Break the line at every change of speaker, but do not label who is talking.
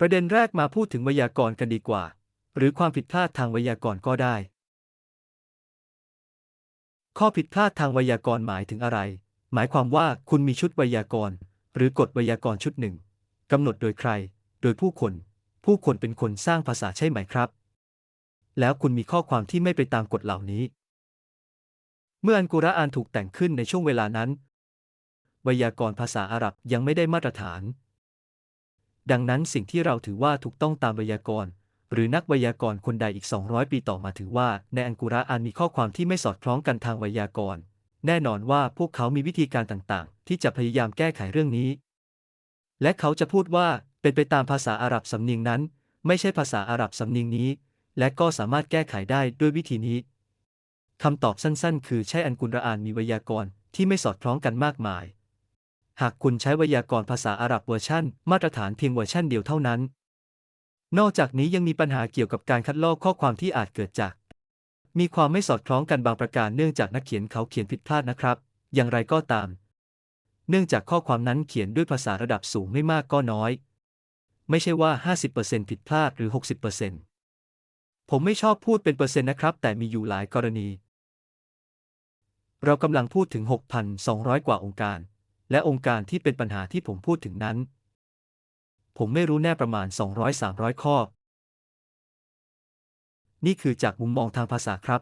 ประเด็นแรกมาพูดถึงไวยากรณ์กันดีกว่า หรือความผิดพลาดทางไวยากรณ์ก็ได้ ข้อผิดพลาดทางไวยากรณ์หมายถึงอะไร หมายความว่าคุณมีชุดไวยากรณ์ หรือกฎไวยากรณ์ชุดหนึ่งกำหนดโดยใคร โดยผู้คน ผู้คนเป็นคนสร้างภาษาใช่ไหมครับ แล้วคุณมีข้อความที่ไม่ไปตามกฎเหล่านี้ เมื่ออันกุรอานถูกแต่งขึ้นในช่วงเวลานั้น ไวยากรณ์ภาษาอาหรับยังไม่ได้มาตรฐาน ดังนั้นสิ่งที่เราถือว่าถูกต้องตามไวยากรณ์ หรือนักไวยากรณ์คนใดอีก 200 ปีต่อมาถือว่า ในอันกุระอานมีข้อความที่ไม่สอดคล้องกันทางไวยากรณ์ แน่นอนว่าพวกเขามีวิธีการต่างๆ ที่จะพยายามแก้ไขเรื่องนี้ และเขาจะพูดว่าเป็นไปตามภาษาอาหรับสำเนียงนั้น ไม่ใช่ภาษาอาหรับสำเนียงนี้ และก็สามารถแก้ไขได้ด้วยวิธีนี้คำตอบสั้นๆ คือใช่อันกุรอานมีไวยากรณ์ที่ไม่สอดคล้องกันมากมาย หากคุณใช้ไวยากรณ์ภาษาอาหรับเวอร์ชันมาตรฐานเพียงเวอร์ชันเดียวเท่านั้น นอกจากนี้ยังมีปัญหาเกี่ยวกับการคัดลอกข้อความที่อาจเกิดจาก มีความไม่สอดคล้องกันบางประการเนื่องจากนักเขียนเขาเขียนผิดพลาดนะครับ อย่างไรก็ตาม เนื่องจากข้อความนั้นเขียนด้วยภาษาระดับสูงไม่มากก็น้อย ไม่ใช่ว่า 50%ผิดพลาดหรือ 60%ผมไม่ชอบพูดเป็นเปอร์เซ็นต์นะครับ แต่มีอยู่หลายกรณี เรากำลังพูดถึง 6,200 กว่าองค์การ และองค์การที่เป็นปัญหาที่ผมพูดถึงนั้น ผมไม่รู้แน่ประมาณ 200-300 ข้อ นี่คือจากมุมมองทางภาษาครับ